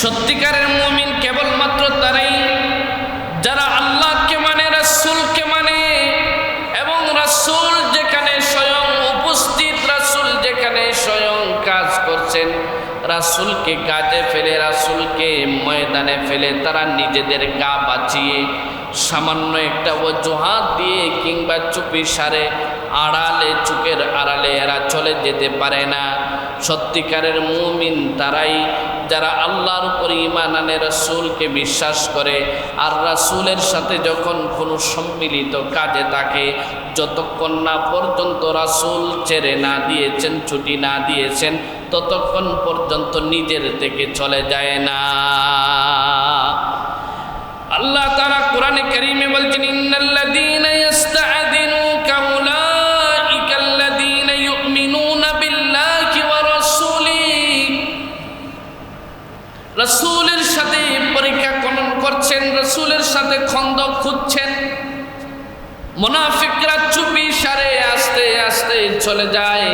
সত্যিকারের মুমিন কেবলমাত্র তারাই, যারা আল্লাহকে মানে রাসূলকে মানে এবং রাসূল যেখানে স্বয়ং উপস্থিত, রাসূল যেখানে স্বয়ং কাজ করছেন, রাসূলকে কাজে ফেলে, রাসূলকে ময়দানে ফেলে তারা নিজেদের গা বাঁচিয়ে সামান্য একটা অজুহাত দিয়ে কিংবা চুপি সারে আড়ালে, চুকের আড়ালে এরা চলে যেতে পারে না। সত্যিকারের মুমিন তারাই যারা আল্লাহর উপর ইমান আনে, রাসূলকে বিশ্বাস করে। আর রাসূলের সাথে যখন কোনো সম্মিলিত কাজে তাকে যতক্ষণ না পর্যন্ত রাসূল ছেড়ে না দিয়েছেন, ছুটি না দিয়েছেন, ততক্ষণ পর্যন্ত নিজের থেকে চলে যায় না। আল্লাহ তারা কোরআনে কারিমে বলছেন মুনাফিকরা চুপি সারে আস্তে আস্তে চলে যায়।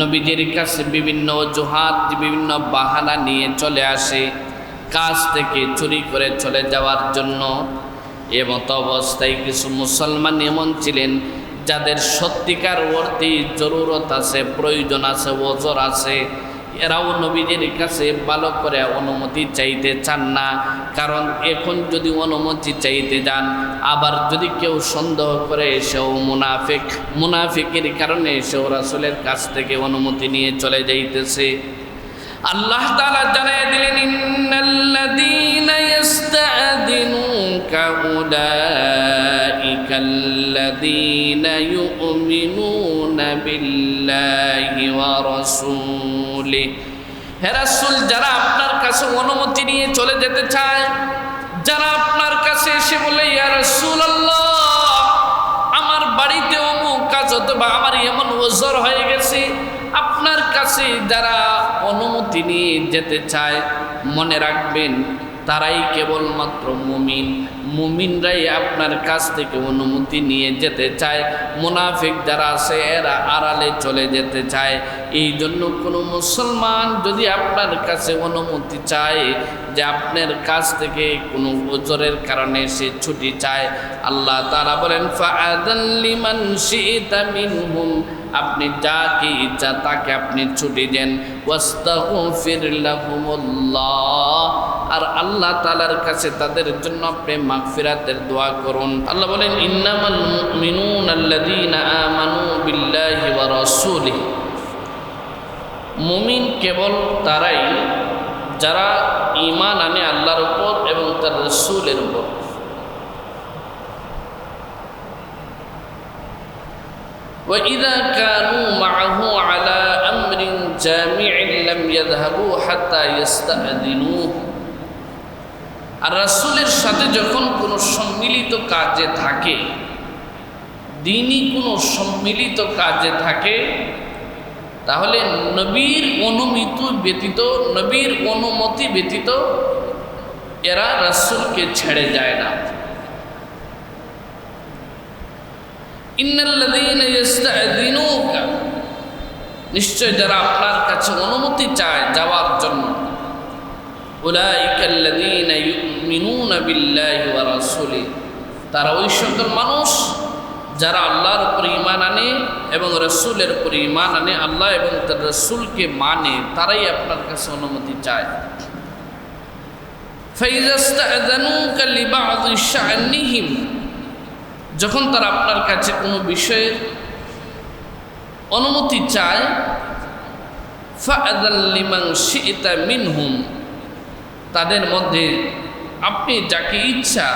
নবীজির কাছে বিভিন্ন অজুহাত, বিভিন্ন বাহানা নিয়ে চলে আসে। কাজ থেকে চুরি করে চলে যাওয়ার জন্য এমত অবস্থায় কিছু মুসলমান এমন ছিলেন যাদের সত্যিকার অর্থে জরুরত আছে, প্রয়োজন আছে, ওজর আছে। এরাও নবীজির কাছে ভালো করে অনুমতি চাইতে চান না। কারণ এখন যদি অনুমতি চাইতে যান, আবার যদি কেউ সন্দেহ করে এসেও মুনাফিক। মুনাফিকের কারণে সেও রাসুলের কাছ থেকে অনুমতি নিয়ে চলে যাইতেছে। আল্লাহ তাআলা জানিয়ে দিলেন, ইন্নাল্লাযীনা ইস্তাআদিনুকা উলাইকাল্লাযীনা ইউমিনুনা বিল্লাহি ওয়া যারা আপনার কাছে অনুমতি নিয়ে চলে যেতে চায়, যারা আপনার কাছে এসে বলে, ইয়া রাসূলুল্লাহ, আমার বাড়িতে অমুক কাজ অথবা আমার এমন ওজর হয়ে গেছে আপনার কাছে যারা অনুমতি নিয়ে যেতে চায় মনে রাখবেন তারাই কেবলমাত্র মুমিন। মুমিনরাই আপনার কাছ থেকে অনুমতি নিয়ে যেতে চায়। মুনাফিক যারা আছে, এরা আড়ালে চলে যেতে চায়। এই জন্য কোনো মুসলমান যদি আপনার কাছে অনুমতি চায় যে আপনার কাছ থেকে কোনো ওজরের কারণে সে ছুটি চায়, আল্লাহ তারা বলেন ফাআদাল্লিমান শিইতা মিনহুম আপনি যাকে ইচ্ছা তাকে আপনি ছুটি দেন। ওয়াস্তাগফির আর আল্লাহ তাআলার কাছে তাদের জন্য আপনি মাগফিরাতের দোয়া করুন আল্লাহ বলেন ইন্নামাল মুমিনুন আল্লাযীনা আমানু বিল্লাহি ওয়া রাসূলিহি মুমিন কেবল তারাই যারা ঈমান আনে আল্লাহর উপর এবং তার রাসূলের উপর وإذا كانوا معه على أمر جامع لم يذهبوا حتى يستأذنوه আর রাসূলের সাথে যখন কোনো সম্মিলিত কাজে থাকে, দিনই কোনো সম্মিলিত কাজে থাকে, তাহলে নবীর অনুমিত ব্যতীত, নবীর অনুমতি ব্যতীত এরা রাসূলকে ছেড়ে যায় না। নিশ্চয় যারা আপনার কাছে অনুমতি চায় যাওয়ার জন্য। উলাইকাল্লাযীনা মিনুনাবিল্লাহলি তারা ওই সকল মানুষ যারা আল্লাহর উপর ইমান আনে এবং রসুলের উপর ইমান আনে, আল্লাহ এবং তার রসুলকে মানে তারাই আপনার কাছে অনুমতি চায়। যখন তারা আপনার কাছে কোনো বিষয়ের অনুমতি চায় মিনহুম। তাদের মধ্যে আপনি যাকে ইচ্ছা,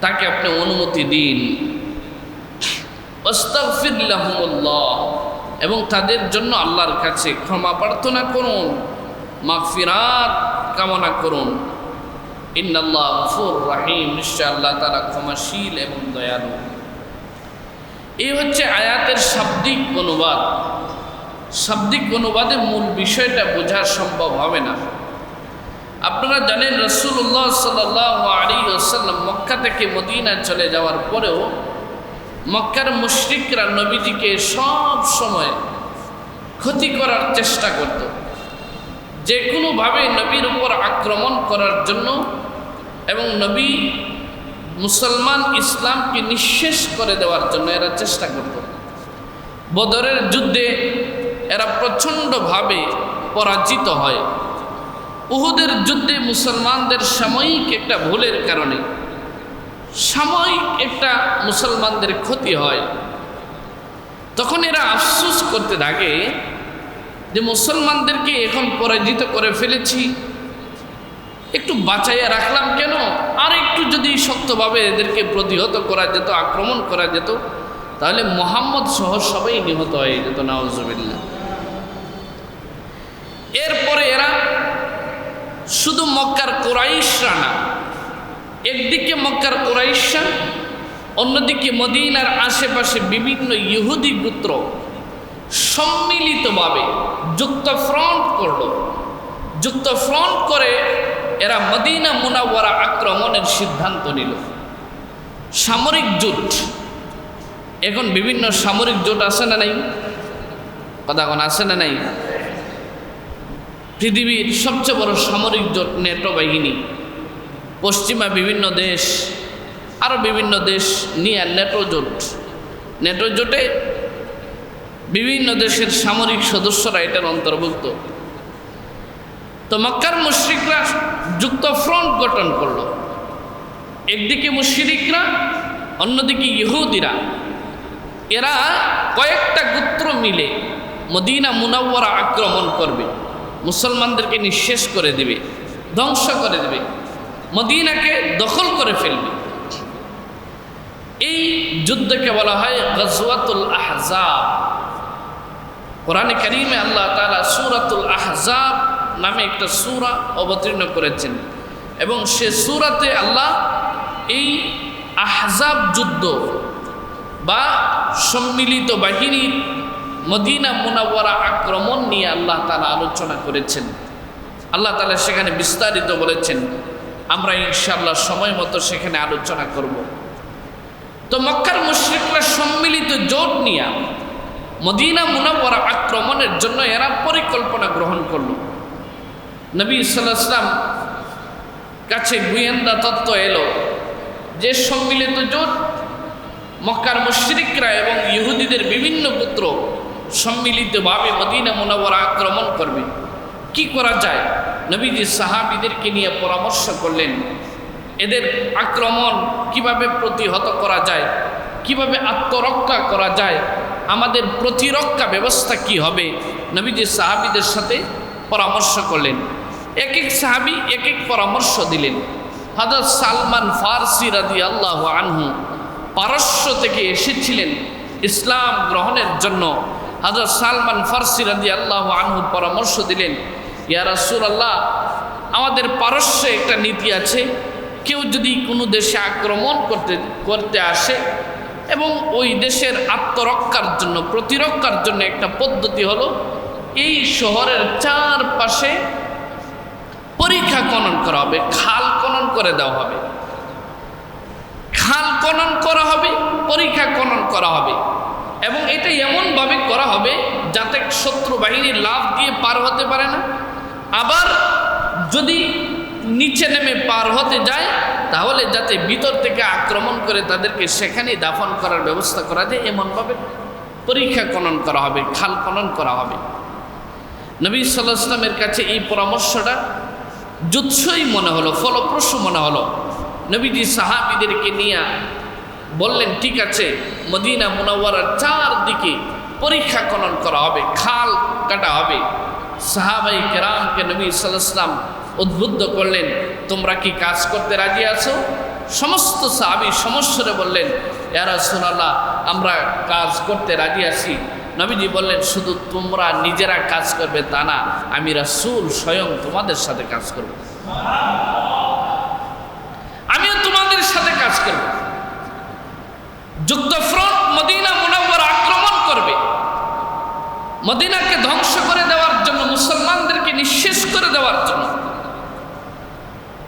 তাকে আপনি অনুমতি দিন। এবং তাদের জন্য আল্লাহর কাছে ক্ষমা প্রার্থনা করুন, মাগফিরাত কামনা করুন। রাহিম তারা ক্ষমাশীল এবং দয়ালু। এই হচ্ছে আয়াতের শাব্দিক অনুবাদ। শাব্দিক অনুবাদে মূল বিষয়টা বোঝা সম্ভব হবে না। আপনারা জানেন রসুল্লাহ সাল আলী আসাল্লাম মক্কা থেকে মদিনা চলে যাওয়ার পরেও মক্কার মুশরিকরা নবীজিকে সব সময় ক্ষতি করার চেষ্টা করত। যে কোনোভাবে নবীর উপর আক্রমণ করার জন্য এবং নবী মুসলমান ইসলামকে নিঃশেষ করে দেওয়ার জন্য এরা চেষ্টা করত। বদরের যুদ্ধে এরা প্রচণ্ডভাবে পরাজিত হয়। উহুদের যুদ্ধে মুসলমানদের সাময়িক একটা ভুলের কারণে। সাময়িক একটা মুসলমানদের ক্ষতি হয়। তখন এরা আফসোস করতে থাকে যে মুসলমানদেরকে এখন পরাজিত করে ফেলেছি। একটু বাঁচাইয়া রাখলাম কেন? আর একটু যদি শক্তভাবে এদেরকে প্রতিহত করা যেত, আক্রমণ করা যেত, তাহলে মোহাম্মদ সহ সবাই নিহত হয়ে যেত নওয়াজবিল্লা এরপরে এরা শুধু মক্কার কোরাইশরা না, একদিকে মক্কার কোরাইশা অন্যদিকে মদিনার আশেপাশে বিভিন্ন ইহুদি গোত্র সম্মিলিতভাবে যুক্ত ফ্রন্ট করল। যুক্ত ফ্রন্ট করে এরা মদিনা মুনাওয়ারা আক্রমণের সিদ্ধান্ত নিল। সামরিক জোট, এখন বিভিন্ন সামরিক জোট আছে না নাই? কথা এখন আছে না নাই? পৃথিবীর সবচেয়ে বড় সামরিক জোট নেটো বাহিনী, পশ্চিমা বিভিন্ন দেশ, আরও বিভিন্ন দেশ নিয়ে নেটো জোট। নেটো জোটে বিভিন্ন দেশের সামরিক সদস্যরা এটার অন্তর্ভুক্ত। তো মক্কার মুশ্রিকরা যুক্ত ফ্রন্ট গঠন করল। একদিকে মুশরিকরা, অন্যদিকে ইহুদিরা। এরা কয়েকটা গোত্র মিলে মদিনা মুনাওয়ারা আক্রমণ করবে। মুসলমানদেরকে নিঃশেষ করে দিবে, ধ্বংস করে দেবে, মদিনাকে দখল করে ফেলবে। এই যুদ্ধকে বলা হয় গজওয়াতুল আহজাব। কোরআনে করিমে আল্লাহ তালা সুরাতুল আহজাব নামে একটা সুরা অবতীর্ণ করেছেন এবং সে সুরাতে আল্লাহ এই আহজাব যুদ্ধ বা সম্মিলিত বাহিনীর মদিনা মুনাওয়ারা আক্রমণ নিয়ে আল্লাহ তালা আলোচনা করেছেন। আল্লাহ তালা সেখানে বিস্তারিত বলেছেন, আমরা ইনশাল্লাহ সময় মতো সেখানে আলোচনা করব। তো মক্কার মুশ্রিকরা সম্মিলিত জোট নিয়ে মদিনা মুনাওয়ারা আক্রমণের জন্য এরা পরিকল্পনা গ্রহণ করল। নবী সাল্লাম কাছে গুয়েন্দা তত্ত্ব এলো যে সম্মিলিত জোট মক্কার মুশরিকরা এবং ইহুদিদের বিভিন্ন পুত্র সম্মিলিতভাবে মদিনা মুনাওয়ারা আক্রমণ করবে। কি করা যায়? নবীজি সাহাবিদেরকে নিয়ে পরামর্শ করলেন, এদের আক্রমণ কীভাবে প্রতিহত করা যায়? কীভাবে আত্মরক্ষা করা যায়? আমাদের প্রতিরক্ষা ব্যবস্থা কি হবে? নবীজি সাহাবিদের সাথে পরামর্শ করলেন। এক এক সাহাবি এক এক পরামর্শ দিলেন। হাজরত সালমান ফারসি রাদি আল্লাহ আনহু পারস্য থেকে এসেছিলেন ইসলাম গ্রহণের জন্য। হাজরত সালমান ফারসি রাদি আল্লাহ আনহু পরামর্শ দিলেন, ইয়া রাসূল আল্লাহ আমাদের পারস্যে একটা নীতি আছে, কেউ যদি কোনো দেশে আক্রমণ করতে করতে আসে এবং ওই দেশের আত্মরক্ষার জন্য, প্রতিরক্ষার জন্য একটা পদ্ধতি হলো, এই শহরের চারপাশে পরীক্ষা খনন করা হবে, খাল খনন করে দেওয়া হবে। খাল খনন করা হবে, পরীক্ষা খনন করা হবে। এবং এটা এমনভাবে করা হবে যাতে শত্রু বাহিনী লাভ দিয়ে পার হতে পারে না। আবার যদি নিচে নেমে পার হতে যায়, তাহলে যাতে ভিতর থেকে আক্রমণ করে তাদেরকে সেখানেই দাফন করার ব্যবস্থা করা যায়, এমনভাবে পরীক্ষা খনন করা হবে, খাল খনন করা হবে। নবী সাল্লাহ ইসলামের কাছে এই পরামর্শটা জুৎসই মনে হলো, ফলপ্রসূ মনে হলো। নবীজি সাহাবিদেরকে নিয়ে বললেন, ঠিক আছে, মদিনা মুনাওয়ারার চারদিকে পরীক্ষা খনন করা হবে, খাল কাটা হবে। সাহাবাই কেরামকে নবী সাল্লাম উদ্বুদ্ধ করলেন, তোমরা কি কাজ করতে রাজি আছো? সমস্ত সাহাবি সমস্যরে বললেন এরা সোনাল্লাহ আমরা কাজ করতে রাজি আছি। নবীজি বললেন, শুধু তোমরা নিজেরা কাজ করবে তা না, আমি রাসূল স্বয়ং তোমাদের সাথে কাজ করব। আমিও তোমাদের সাথে কাজ করব। যুদ্ধ ফ্রন্ট মদিনা মুনাওয়ার আক্রমণ করবে। মদিনাকে ধ্বংস করে দেওয়ার জন্য, মুসলমানদেরকে নিঃশেষ করে দেওয়ার জন্য।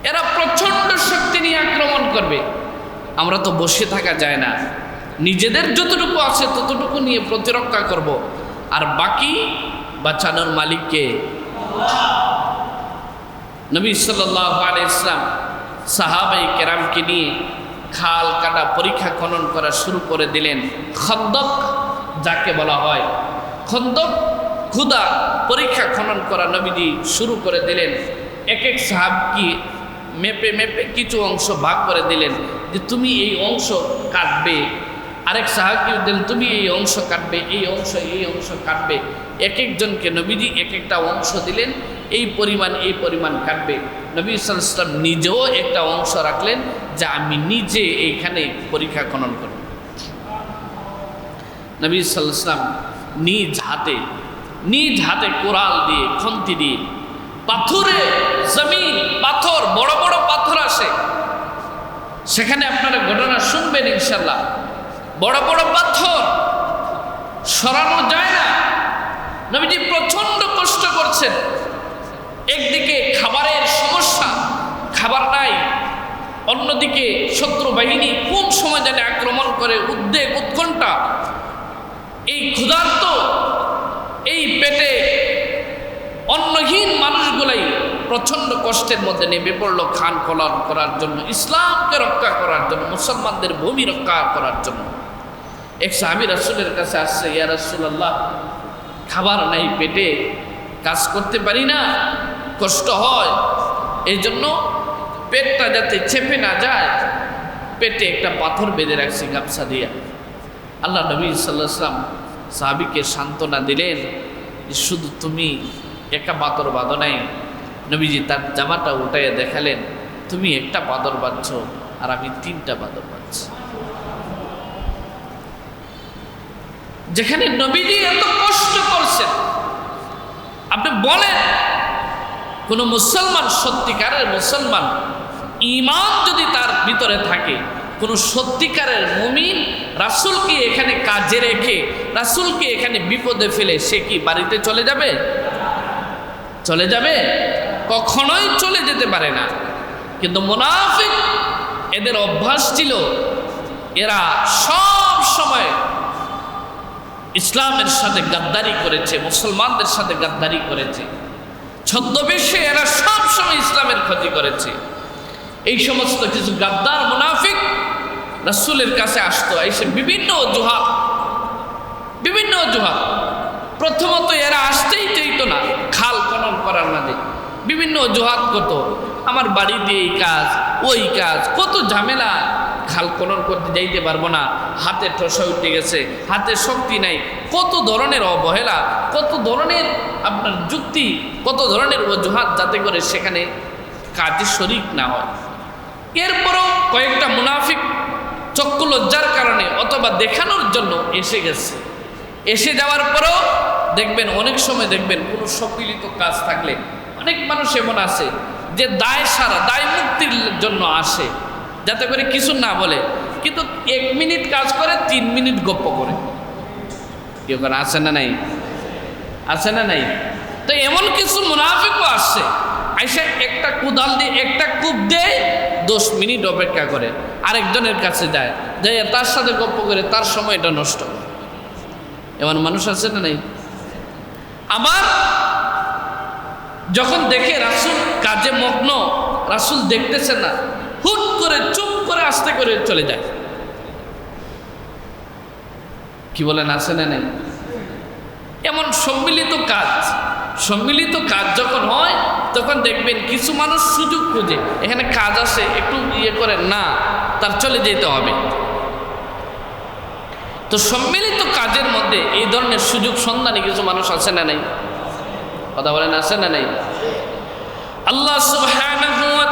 এরা প্রচণ্ড শক্তি নিয়ে আক্রমণ করবে। আমরা তো বসে থাকা যায় না। নিজেদের যতটুকু আছে ততটুকু নিয়ে প্রতিরক্ষা করব। আর বাকি বাঁচানোর মালিককে নবী সাল্লাহ ইসলাম সাহাবাই কেরামকে নিয়ে খাল কাটা পরীক্ষা খনন করা শুরু করে দিলেন। খন্দক যাকে বলা হয়। খন্দক ক্ষুদা পরীক্ষা খনন করা নবীজি শুরু করে দিলেন। এক এক সাহাবকে মেপে মেপে কিছু অংশ ভাগ করে দিলেন যে তুমি এই অংশ কাটবে। আরেক সাহাবকে দিলেন তুমি এই অংশ কাটবে, এই অংশ এই অংশ কাটবে। এক একজনকে নবীজি এক একটা অংশ দিলেন, এই পরিমাণ এই পরিমাণ কাটবে। নবী সাল্লাম নিজেও একটা অংশ রাখলেন যা আমি নিজে এইখানে পরীক্ষা খনন করব। নবী সাল্লাম নিজ হাতে নিজ হাতে কোরাল দিয়ে, খন্তি দিয়ে, পাথরে জমিন, পাথর, বড় বড় পাথর আসে। সেখানে আপনারা ঘটনা শুনবেন ইনশাল্লাহ বড় বড় পাথর, সরানো যায় না। নবীজি প্রচণ্ড কষ্ট করছেন। একদিকে খাবারের সমস্যা খাবার নাই। অন্যদিকে শত্রু বাহিনী কোন সময় জানে আক্রমণ করে, উদ্বেগ, উৎকণ্ঠা? এই ক্ষুধার্ত, এই পেটে অন্নহীন মানুষগুলাই প্রচণ্ড কষ্টের মধ্যে নেমে পড়ল খান কলান করার জন্য, ইসলামকে রক্ষা করার জন্য, মুসলমানদের ভূমি রক্ষা করার জন্য। এক সাহাবি রাসুলের কাছে আসছে, ইয়া রাসুলাল্লাহ, খাবার নাই, পেটে কাজ করতে পারি না, কষ্ট হয় এই জন্য পেটটা যাতে চেপে না যায়, পেটে একটা পাথর বেঁধে রাখছি গামছা দিয়া। আল্লাহ নবী সাল্লাহ সাল্লাম সাহাবিকে সান্ত্বনা দিলেন শুধু তুমি একা পাথর বাঁধো নাই, নবীজি তার জামাটা উঠাইয়া দেখালেন, তুমি একটা বাদর বাঁধছ আর আমি তিনটা বাদর বাঁধছি। যেখানে নবীজি এত কষ্ট করছেন, আপনি বলেন, কোন মুসলমান, সত্যিকারের মুসলমান ইমান যদি তার ভিতরে থাকে, কোন সত্যিকারের মুমিন রাসুলকে এখানে কাজে রেখে, রাসুলকে এখানে বিপদে ফেলে সে কি বাড়িতে চলে যাবে? চলে যাবে? কখনোই চলে যেতে পারে না। কিন্তু মুনাফিক এদের অভ্যাস ছিল, এরা সব সময় ইসলামের সাথে গাদ্দারি করেছে, মুসলমানদের সাথে গাদ্দারি করেছে। ছদ্মবেশে এরা সব সময় ইসলামের ক্ষতি করেছে। এই সমস্ত কিছু গাদ্দার মুনাফিক রাসুলের কাছে আসতো। এসে বিভিন্ন অজুহাত বিভিন্ন অজুহাত। প্রথমত এরা আসতেই চাইতো না, খাল খনন করার মাঝে। বিভিন্ন অজুহাত কত আমার বাড়িতে এই কাজ, ওই কাজ, কত ঝামেলা। খাল খনন করতে যাইতে পারব না হাতে ঠসা উঠে গেছে, হাতে শক্তি নাই। কত ধরনের অবহেলা, কত ধরনের আপনার যুক্তি, কত ধরনের অজুহাত যাতে করে সেখানে কাজে শরিক না হয়। এরপরও কয়েকটা মুনাফিক চক্ষু লজ্জার কারণে অথবা দেখানোর জন্য এসে গেছে। এসে যাওয়ার পরেও দেখবেন, অনেক সময় দেখবেন কোনো সম্মিলিত কাজ থাকলে অনেক মানুষ এমন আছে যে দায় সারা, দায় মুক্তির জন্য আসে, যাতে করে কিছু না বলে। কিন্তু এক মিনিট কাজ করে, তিন মিনিট গপ্প করে। কেউ করে আছে না নাই? আছে না নাই? তো এমন কিছু মুনাফিকও আসছে আইসা একটা কুদাল দিয়ে, একটা কূপ দেয় দশ মিনিট অপেক্ষা করে, আরেকজনের কাছে যায় যাই তার সাথে গপ্প করে তার সময়টা নষ্ট এমন মানুষ আছে না নাই? আবার যখন দেখে রাসুল কাজে মগ্ন, রাসুল দেখতেছে না, হুট করে, চুপ করে আস্তে করে চলে যায়। কি বলেন, আছে না নেই? এমন সম্মিলিত কাজ সম্মিলিত কাজ যখন হয় তখন দেখবেন কিছু মানুষ সুযোগ খুঁজে, এখানে কাজ আসে একটু ইয়ে করে না, তার চলে যেতে হবে। তো সম্মিলিত কাজের মধ্যে এই ধরনের সুযোগ সন্ধানী কিছু মানুষ আছে না নাই? কথা বলেন, আছে না নাই? আল্লাহ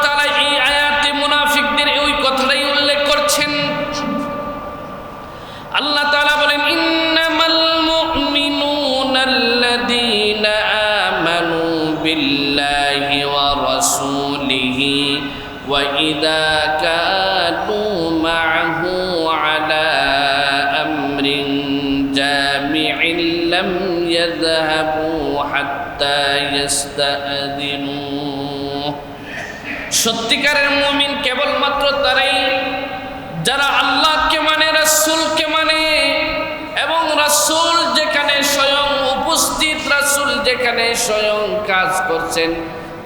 তাআলা এই আয়াতে মুনাফিকদের ওই কথাটাই উল্লেখ করছেন। আল্লাহ তাআলা বলেন ইযা কানু মা'হু আলা আমরিন জামি'in লাম ইয়াযহাবু হাত্তা ইয়াস্তা'যিনুহ সত্যিকারের মুমিন কেবলমাত্র তারাই যারা আল্লাহকে মানে রাসূলকে মানে এবং রাসূল যেখানে স্বয়ং উপস্থিত, রাসূল যেখানে স্বয়ং কাজ করছেন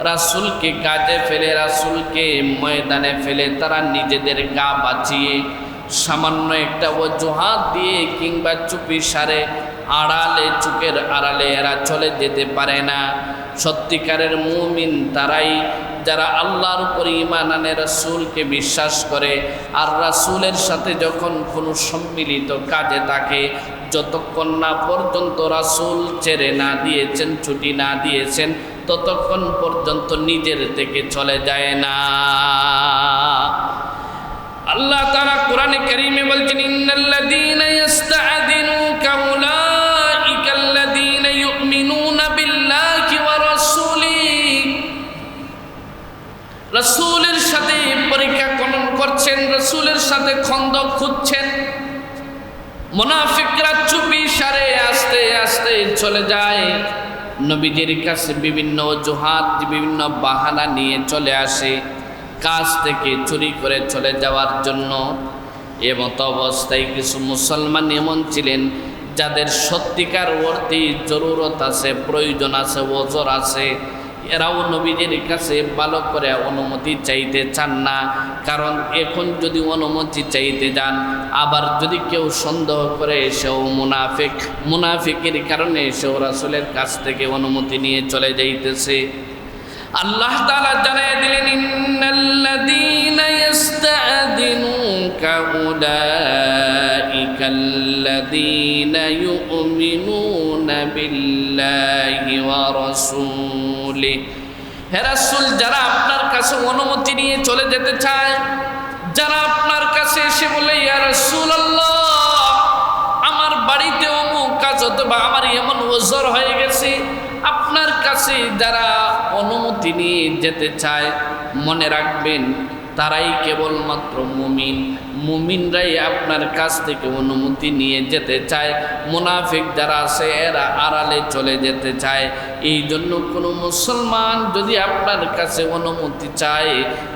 রাসুলকে কাজে ফেলে, রাসুলকে ময়দানে ফেলে তারা নিজেদের গা বাঁচিয়ে সামান্য একটা অজুহাত দিয়ে কিংবা চুপি সারে আড়ালে, চুকের আড়ালে এরা চলে যেতে পারে না। সত্যিকারের মুমিন তারাই যারা আল্লাহর উপর ইমান আনে, রাসুলকে বিশ্বাস করে, আর রাসুলের সাথে যখন কোনো সম্মিলিত কাজে থাকে, যতক্ষণ না পর্যন্ত রাসুল ছেড়ে না দিয়েছেন, ছুটি না দিয়েছেন ততক্ষণ পর্যন্ত নিজের থেকে চলে যায় না। আল্লাহ তারা কোরআনে কারিমে বলছেন, ইন্নাল্লাযীনা ইস্তাআযিনুকা উলাইকাল্লাযীনা ইউমিনুনা বিল্লাহি সাথে পরীক্ষা করছেন, রাসূলের সাথে খন্দক খুঁজছেন। মুনাফিকরা চুপি সারে আস্তে আস্তে চলে যায়। নবীজির কাছে বিভিন্ন অজুহাত, বিভিন্ন বাহানা নিয়ে চলে আসে, কাজ থেকে চুরি করে চলে যাওয়ার জন্য। এমতো অবস্থায় কিছু মুসলমান এমন ছিলেন যাদের সত্যিকার অর্থে জরুরত আছে, প্রয়োজন আছে, ওজর আছে। এরাও নবীদের কাছে ভালো করে অনুমতি চাইতে চান না। কারণ এখন যদি অনুমতি চাইতে যান, আবার যদি কেউ সন্দেহ করে এসেও মুনাফিক। মুনাফিকের কারণে সেও রাসুলের কাছ থেকে অনুমতি নিয়ে চলে যাইতেছে। আল্লাহ তাআলা জানায় দিলেন, ইন্নাল্লাযীনা ইস্তাআযিনুকা উলাইকাল্লাযীনা ইউমিনুনা বিল্লাহি ওয়া রাসূলিহি। হে রাসূল, যারা আপনার কাছে অনুমতি নিয়ে চলে যেতে চায়, যারা আপনার কাছে এসে বলে, ইয়া রাসূলুল্লাহ, আমার বাড়িতে অমুক কাজ অথবা আমার এমন ওজর হয়ে গেছে আপনার কাছে যারা অনুমতি নিয়ে যেতে চায় মনে রাখবেন তারাই কেবলমাত্র মুমিন। মুমিনরাই আপনার কাছ থেকে অনুমতি নিয়ে যেতে চায়। মুনাফিক যারা আছে, এরা আড়ালে চলে যেতে চায়। এই জন্য কোনো মুসলমান যদি আপনার কাছে অনুমতি চায়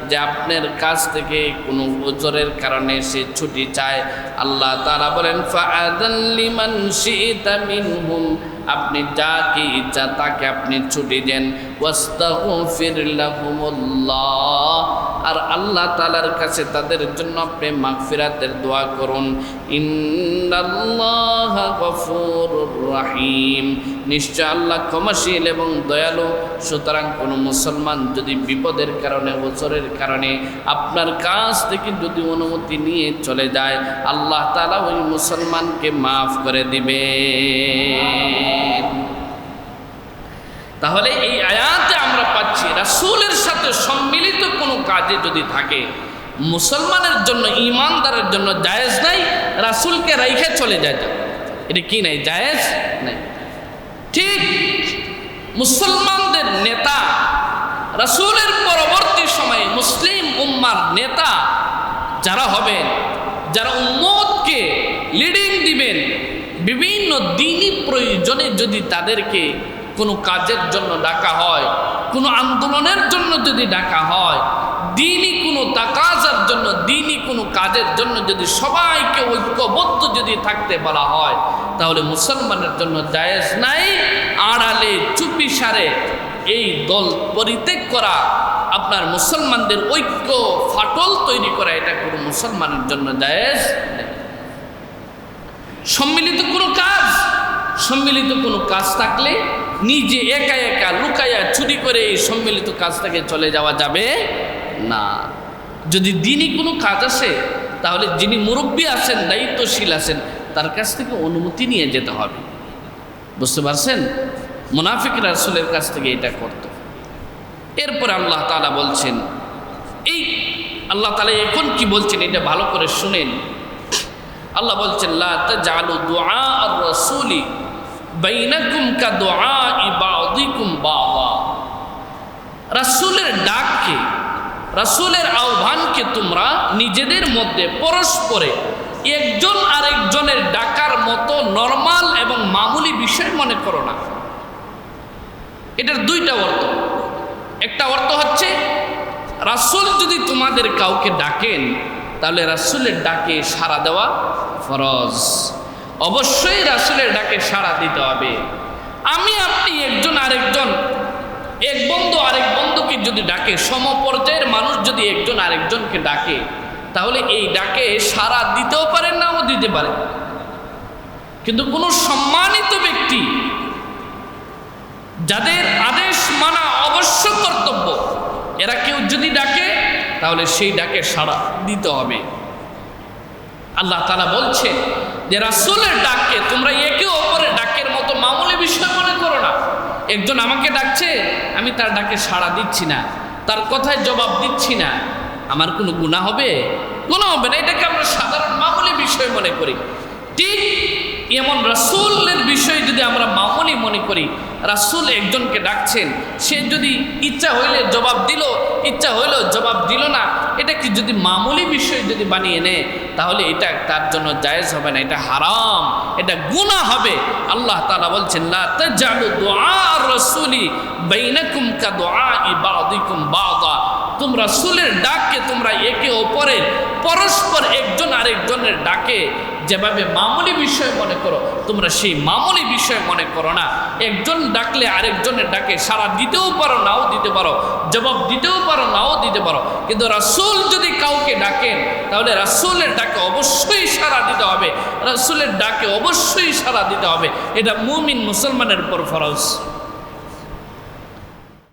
যে আপনার কাছ থেকে কোনো ওজরের কারণে সে ছুটি চায়, আল্লাহ তারা বলেন ফাআদাল্লিমান শিইতা মিনহুম। আপনি যাকে ইচ্ছা তাকে আপনি ছুটি দেন। ওয়াস্তাগফির লাহুমুল্লাহ। আর আল্লাহ তালার কাছে তাদের জন্য আপনি মাগফিরাতের দোয়া করুন। রহিম। নিশ্চয় আল্লাহ ক্ষমাশীল এবং দয়ালু। সুতরাং কোনো মুসলমান যদি বিপদের কারণে ওচরের কারণে আপনার কাছ থেকে যদি অনুমতি নিয়ে চলে যায়, আল্লাহ তালা ওই মুসলমানকে মাফ করে দিবে তাহলে এই আয়াতে আমরা পাচ্ছি, রাসূলের সাথে সম্মিলিত কোনো কাজে যদি থাকে, মুসলমানের জন্য ইমানদারের জন্য জায়েজ নাই, রাসূলকে রাইখে চলে যায় এটা কি নাই, জায়েজ নাই? ঠিক মুসলমানদের নেতা, রাসূলের পরবর্তী সময়ে মুসলিম উম্মার নেতা যারা হবেন, যারা উম্মতকে লিডিং দিবেন, বিভিন্ন দিনই প্রয়োজনে যদি তাদেরকে কোনো কাজের জন্য ডাকা হয়, কোনো আন্দোলনের জন্য যদি ডাকা হয়, দিনই কোনো তাকাজার জন্য, দিনই কোনো কাজের জন্য যদি সবাইকে ঐক্যবদ্ধ যদি থাকতে বলা হয়, তাহলে মুসলমানের জন্য জায়েজ নাই। আড়ালে চুপি সারে এই দল পরিত্যাগ করা, আপনার মুসলমানদের ঐক্য ফাটল তৈরি করা, এটা কোনো মুসলমানের জন্য জায়েজ সম্মিলিত কোনো কাজ, সম্মিলিত কোনো কাজ থাকলে নিজে একা একা লুকাইয়া চুরি করে এই সম্মিলিত কাজ থেকে চলে যাওয়া যাবে না। যদি দিনই কোনো কাজ আসে, তাহলে যিনি মুরব্বী আছেন, দায়িত্বশীল আছেন, তার কাছ থেকে অনুমতি নিয়ে যেতে হবে। বুঝতে পারছেন? মুনাফিক রাসুলের কাছ থেকে এটা করত। এরপরে আল্লাহ তালা বলছেন, এই আল্লাহ তাআলা এখন কি বলছেন এটা ভালো করে শুনেন। আল্লাহ বলছেন, লা তাজআলু দুআ আর-রাসূলি বাইনাকুম কা দুআই বাযিকুম বাযা রাসূলের ডাককে, রাসূলের আহ্বানকে তোমরা নিজেদের মধ্যে পরস্পরে একজন আরেকজনের ডাকার মতো নরমাল এবং মামুলি বিষয় মনে করো না। এটার দুইটা অর্থ। একটা অর্থ হচ্ছে, রাসূল যদি তোমাদের কাউকে ডাকেন, তাহলে রাসূলের ডাকে সাড়া দেওয়া ফরজ। অবশ্যই রাসূলের ডাকে সাড়া দিতে হবে। আমি, আপনি একজন আরেকজন, এক বন্ধু আরেক বন্ধুকে যদি ডাকে, সমপর্যায়ের মানুষ যদি একজন আরেকজনকে ডাকে, তাহলে এই ডাকে সাড়া দিতেও পারেন নাও দিতে পারেন। কিন্তু কোনো সম্মানিত ব্যক্তি যাদের আদেশ মানা অবশ্য কর্তব্য, এরা কেউ যদি ডাকে, তাহলে সেই ডাকে সাড়া দিতে হবে। আল্লাহ তালা বলছেন যে রাসুলের ডাককে তোমরা একে অপরের ডাকের মতো মামুলি বিষয় মনে করো না। একজন আমাকে ডাকছে, আমি তার ডাকে সাড়া দিচ্ছি না, তার কথায় জবাব দিচ্ছি না। আমার কোনো গুণা হবে? গুণা হবে না, এটাকে আমরা সাধারণ মামুলি বিষয় মনে করি। ঠিক এমন রাসুলের বিষয়ে যদি আমরা মামুলি মনে করি, রাসুল একজনকে ডাকছেন, সে যদি ইচ্ছা হইলে জবাব দিল, ইচ্ছা হইল জবাব দিল না, এটা কি যদি মামুলি বিষয় যদি বানিয়ে নেয়, তাহলে এটা তার জন্য জায়েজ হবে না, এটা হারাম, এটা গুনাহ হবে। আল্লাহ তালা বলছেন, লা তাজালু দুআ রাসূলি বাইনাকুম কা দুআই বাদিকুম বাদা। তোমরা রাসূলের ডাককে তোমরা একে অপরের, পরস্পর একজন আরেকজনের ডাকে যেভাবে মামুলি বিষয় মনে করো, তোমরা সেই মামুলি বিষয় মনে করো না। একজন ডাকলে আরেকজনের ডাকে সারা দিতেও পারো, নাও দিতে পারো, জবাব দিতেও পারো, নাও দিতে পারো। কিন্তু রাসূল যদি কাউকে ডাকেন, তাহলে রাসূলের ডাকে অবশ্যই সারা দিতে হবে। রাসূলের ডাকে অবশ্যই সারা দিতে হবে। এটা মুমিন মুসলমানের উপর ফরজ।